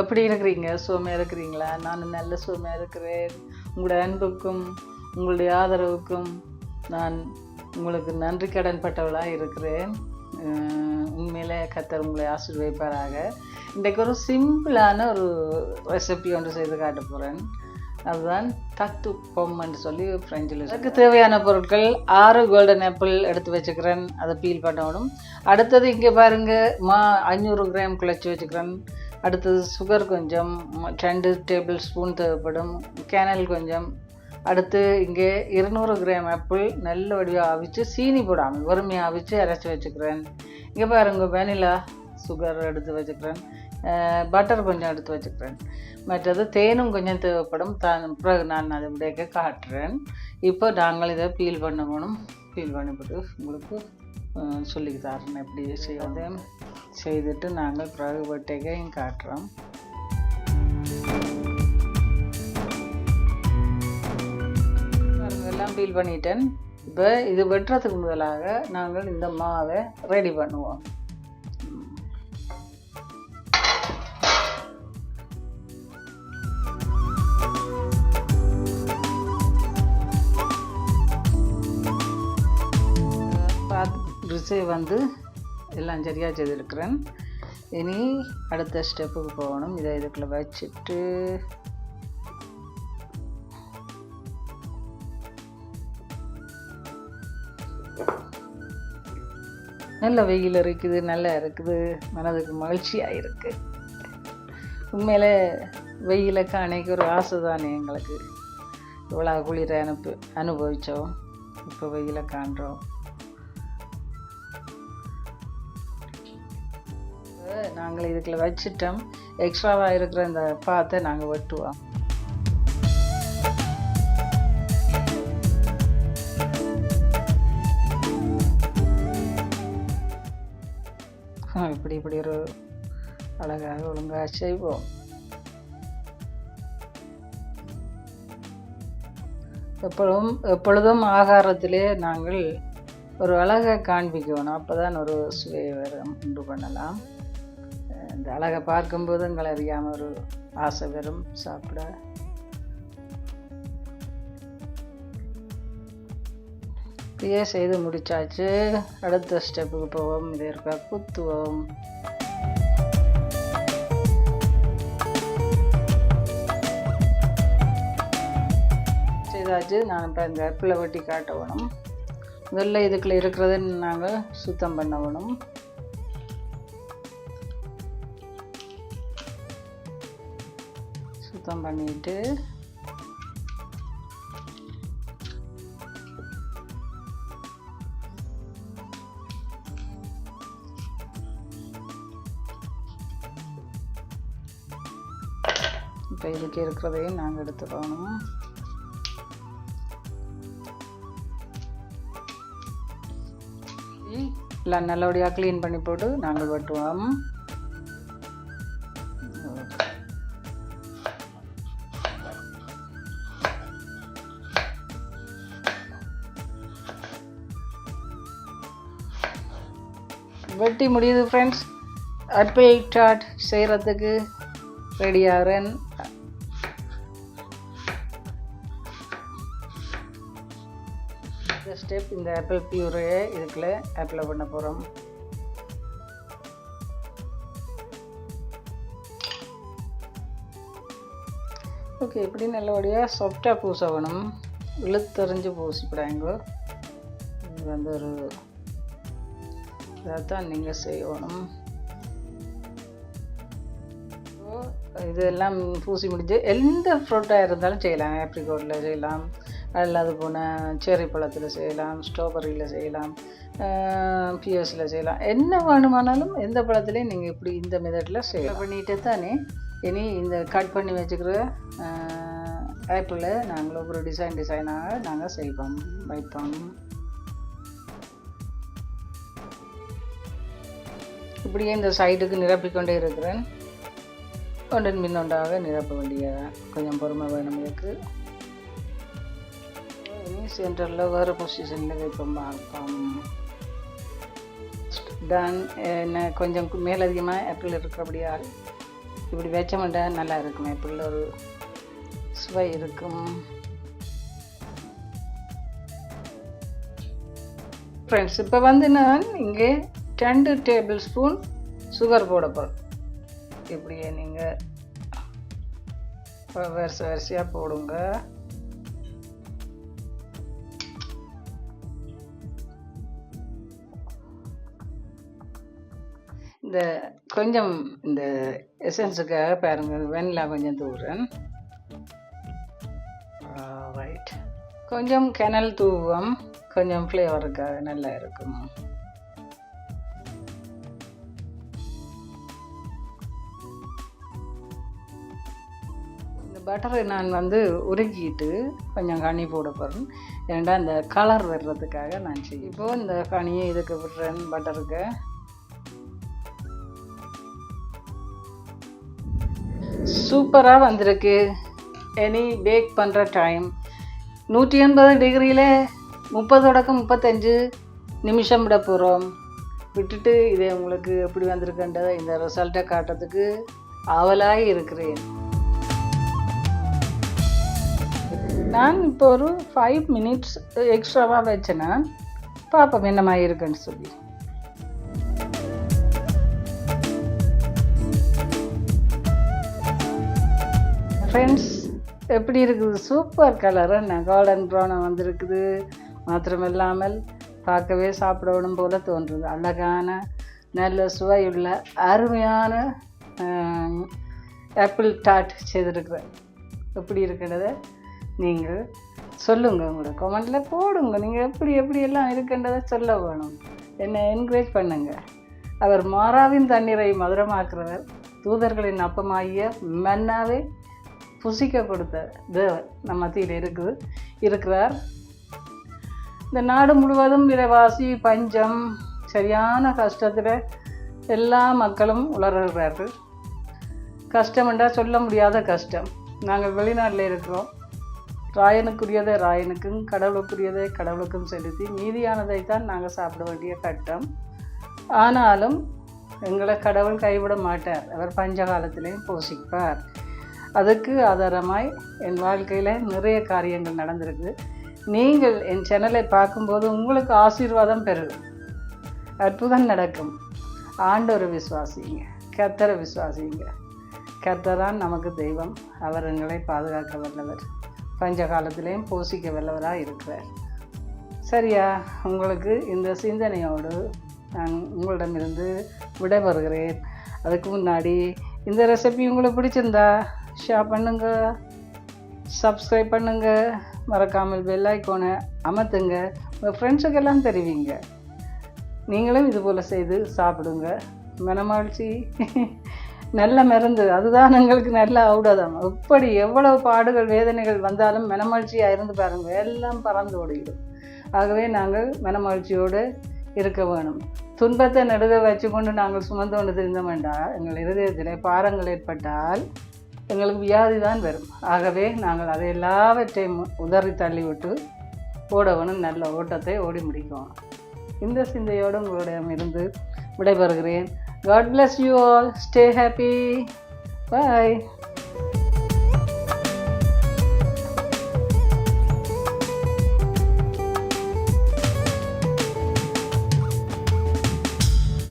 எப்படி இருக்கிறீங்க? சுகமாக இருக்கிறீங்களா? நான் நல்ல சுகமாக இருக்கிறேன். உங்களுடைய அன்புக்கும் உங்களுடைய ஆதரவுக்கும் நான் உங்களுக்கு நன்றி கடன் பட்டவளாக இருக்கிறேன் உண்மையிலே கத்தர் உங்களை ஆசீர்வதிப்பாராக. இன்றைக்கு ஒரு சிம்பிளான ஒரு ரெசிபி ஒன்று செய்து காட்ட போகிறேன் அதுதான் தத்து பொம்மைன்னு சொல்லி ஃப்ரெஞ்சில் அதுக்கு தேவையான பொருட்கள் ஆறு கோல்டன் ஆப்பிள் எடுத்து வச்சுக்கிறேன். அதை பீல் பண்ணணும். அடுத்தது இங்கே பாருங்கள் மா அஞ்சூறு கிராம் குழச்சி வச்சுக்கிறேன். அடுத்தது சுகர் கொஞ்சம் ரெண்டு டேபிள் ஸ்பூன் தேவைப்படும். கேனல் கொஞ்சம். அடுத்து இங்கே இருநூறு கிராம் ஆப்பிள் நல்ல வடிவாக அவிச்சு சீனி போடாமல் வறுமையாக அவிச்சு அரைச்சி வச்சுக்கிறேன். இங்கே பாருங்க வெனிலா சுகர் எடுத்து வச்சுக்கிறேன். பட்டர் கொஞ்சம் எடுத்து வச்சுக்கிறேன். மற்றது தேனும் கொஞ்சம் தேவைப்படும். தான் பிறகு நான் அதை விடைக்க காட்டுறேன். இப்போ நாங்கள் இதை பீல் பண்ணணும் பீல் பண்ணிவிட்டு உங்களுக்கு அஹ், சொல்லி தரேன் எப்படி செய்வது. செய்துட்டு நாங்கள் பிறகு வெட்டைக்கையும் காட்டுறோம். எல்லாம் பீல் பண்ணிட்டேன். இப்போ இது வெட்டுறதுக்கு முதலாக நாங்கள் இந்த மாவை ரெடி பண்ணுவோம். பார்த்து வந்து எல்லாம் சரியாக செய்திருக்கிறேன். இனி அடுத்த ஸ்டெப்புக்கு போகணும். இதை இதுக்குள்ளே வச்சுட்டு நல்ல வெயில் இருக்குது நல்லா இருக்குது. மனதுக்கு மகிழ்ச்சியாக இருக்குது உண்மையில் வெயிலை காணிக்கு ஒரு ஆசை தானே எங்களுக்கு. இவ்வளோ குளிர அனுப்பு அனுபவித்தோம் இப்போ வெயிலை காண்றோம். நாங்கள் இதுக்குள்ள வச்சுட்டோம். எக்ஸ்ட்ராவாக இருக்கிற இந்த பாத்தை நாங்கள் வெட்டுவோம். இப்படி இப்படி ஒரு அழகாக ஒழுங்காக செய்வோம். எப்பொழுதும் எப்பொழுதும் ஆகாரத்திலே நாங்கள் ஒரு அழகை காண்பிக்கணும் அப்போ தான் ஒரு சுவையை வரும் உண்டு பண்ணலாம். அந்த இந்த அழகை பார்க்கும்போது எங்களை அறியாமல் ஒரு ஆசை வரும். சாப்பிட. இப்படியே செய்து முடிச்சாச்சு. அடுத்த ஸ்டெப்புக்கு போவோம். இது இருக்கா? குத்துவோம். செய்தாச்சு. நான் இப்போ இந்த பிள்ளை வெட்டி காட்ட வேணும் முதல்ல இதுக்குள்ள இருக்கிறத நாங்கள் சுத்தம் பண்ண வேணும் சுத்தம் பண்ணிட்டு இப்போ இதுக்கு இருக்கிறதையும் நாங்கள் எடுத்துக்கணும். எல்லாம் நல்லபடியாக க்ளீன் பண்ணி போட்டு நாங்கள் வெட்டுவோம். வெட்டி முடியுது ஃப்ரெண்ட்ஸ் ஆப்பிள் சாட் செய்கிறதுக்கு ரெடியாகிறேன் இந்த ஸ்டெப் இந்த ஆப்பிள் பியூரையை இதுக்குள்ளே அப்ளை பண்ண போகிறோம் ஓகே இப்படி நல்லபடியாக சாஃப்டாக பூச வேணும். இழுத்தறிஞ்சு பூசிப்படாங்க. இது வந்து ஒரு இதைத்தான் நீங்கள் செய்யணும். இதெல்லாம் பூசி முடிஞ்சு எந்த ஃப்ரூட்டாக இருந்தாலும் செய்யலாம். ஆப்ரிகோட்டில் செய்யலாம். அல்லது போன செர்ரி பழத்தில் செய்யலாம். ஸ்ட்ராபெரியில் செய்யலாம். பிஎஸில் செய்யலாம். என்ன வேணுமானாலும் எந்த பழத்துலேயும் நீங்கள் இப்படி இந்த மெதட்டில் செய்யலாம். பண்ணிட்டு தானே இனி இந்த கட் பண்ணி வச்சுக்கிற ஆப்பிளில் நாங்கள் ஒரு டிசைன் டிசைனாக நாங்கள் செய்வோம். வைப்போம் இப்படியே இந்த சைடுக்கு நிரப்பிக்கொண்டே இருக்கிறேன். ஒன்றன் மின்னொண்டாக நிரப்ப வேண்டியதான் கொஞ்சம் பொறுமை வேணும் எனக்கு. இனி சென்டரில் வேறு பொசிஷனில் வைப்போம் பார்ப்போம் டன் என்ன கொஞ்சம் மேலதிகமாக ஆப்பிள் இருக்கிறபடியால் இப்படி வச்சமெண்டா நல்லா இருக்கும் இப்படி ஒரு சுவை இருக்கும். ஃப்ரெண்ட்ஸ் இப்போ வந்து நான் இங்கே ரெண்டு டேபிள் ஸ்பூன் சுகர் போட போகிறேன் இப்படியே நீங்கள் வரிசை வரிசையாக போடுங்க. இந்த கொஞ்சம் இந்த எசன்ஸுக்காக பாருங்கள் வெண்ணிலா கொஞ்சம் தூவுறேன். ரைட் கொஞ்சம் கிணல் தூவம் கொஞ்சம் ஃப்ளேவருக்காக நல்லா இருக்கும். பட்டரை நான் வந்து உருக்கிட்டு கொஞ்சம் கனி போட போகிறேன் ஏன்டா இந்த கலர் வர்றதுக்காக நான் செய்யும் இப்போது இந்த கனியை இதுக்கு விடுறேன் பட்டருக்கு. சூப்பராக வந்திருக்கு. எனி பேக் பண்ணுற டைம் நூற்றி எண்பது டிகிரியில் முப்பது தொடக்கம் முப்பத்தஞ்சு நிமிஷம் விட போகிறோம் விட்டுட்டு இதை உங்களுக்கு எப்படி வந்திருக்குன்றதை இந்த ரிசல்ட்டை காட்டுறதுக்கு ஆவலாக இருக்கிறேன். நான் இப்போ ஒரு ஃபைவ் மினிட்ஸ் எக்ஸ்ட்ராவாக வச்சேன்னா பார்ப்போம் என்ன இருக்குன்னு சொல்லி. ஃப்ரெண்ட்ஸ் எப்படி இருக்குது? சூப்பர் கலராக நான் கோல்டன் ப்ரௌனாக வந்திருக்குது. மாத்திரமில்லாமல் பார்க்கவே சாப்பிடணும் போல தோன்றுது. அழகான நல்ல சுவையுள்ள அருமையான ஆப்பிள் டாட் செய்திருக்கிறேன். எப்படி இருக்கிறத? நீங்கள் சொல்லுங்கள் உங்களோட கமெண்டில் போடுங்க. நீங்கள் எப்படி எப்படி எல்லாம் இருக்கின்றதை சொல்ல வேணும். என்னை என்கரேஜ் பண்ணுங்கள் அவர் மாறாவின் தண்ணீரை மதுரமாக்குறவர் தூதர்களின் அப்பமாகிய மன்னாவை புசிக்க கொடுத்த தேவர் நம்ம மத்தியில் இருக்குது இருக்கிறார். இந்த நாடு முழுவதும் விலைவாசி பஞ்சம் சரியான கஷ்டத்தில் எல்லா மக்களும் உளறுகிறார்கள் கஷ்டம்ன்றா சொல்ல முடியாத கஷ்டம். நாங்கள் வெளிநாட்டில் இருக்கிறோம். ராயனுக்குரியதை ராயனுக்கும் கடவுளுக்குரியதை கடவுளுக்கும் செலுத்தி மீதியானதை தான் நாங்கள் சாப்பிட வேண்டிய கட்டம். ஆனாலும் எங்களை கடவுள் கைவிட மாட்டார். அவர் பஞ்ச காலத்திலையும் போஷிப்பார். அதுக்கு ஆதாரமாய் என் வாழ்க்கையில் நிறைய காரியங்கள் நடந்திருக்கு. நீங்கள் என் சேனலை பார்க்கும்போது உங்களுக்கு ஆசீர்வாதம் பெறும். அற்புதம் நடக்கும். ஆண்டோரை விசுவாசிங்க. கத்தரை விசுவாசிங்க. கத்தரான் நமக்கு தெய்வம். அவர் எங்களை பாதுகாக்க வல்லவர். பஞ்ச காலத்திலையும் போஷிக்க வல்லவராக இருக்கிறார். சரியா? உங்களுக்கு இந்த சிந்தனையோடு நான் உங்களிடமிருந்து விடைபெறுகிறேன். அதுக்கு முன்னாடி இந்த ரெசிபி உங்களுக்கு பிடிச்சிருந்தா ஷேர் பண்ணுங்கள் சப்ஸ்கிரைப் பண்ணுங்கள் மறக்காமல் பெல் ஐக்கோனை அமர்த்துங்க. உங்கள் ஃப்ரெண்ட்ஸுக்கெல்லாம் தெரிவிங்க. நீங்களும் இது போல் செய்து சாப்பிடுங்க. மனமாழ்ச்சி நல்ல மருந்து. அதுதான் எங்களுக்கு நல்ல ஔடதம். எப்படி எவ்வளவு பாடுகள் வேதனைகள் வந்தாலும் மனமகிழ்ச்சியாக இருந்து பாருங்கள் எல்லாம் பறந்து ஓடிடும் ஆகவே நாங்கள் மனமகிழ்ச்சியோடு இருக்க வேணும். துன்பத்தை நடுக வச்சுக்கொண்டு நாங்கள் சுமந்து கொண்டு திருந்த எங்கள் இருதயத்தில் பாரங்கள் ஏற்பட்டால் எங்களுக்கு வியாதி தான் வரும். ஆகவே நாங்கள் அதை எல்லாவற்றையும் உதறி தள்ளிவிட்டு ஓடவனும் நல்ல ஓட்டத்தை ஓடி முடிக்கும். இந்த சிந்தையோடு உங்களிடமிருந்து விடைபெறுகிறேன். God bless you all. Stay happy. Bye.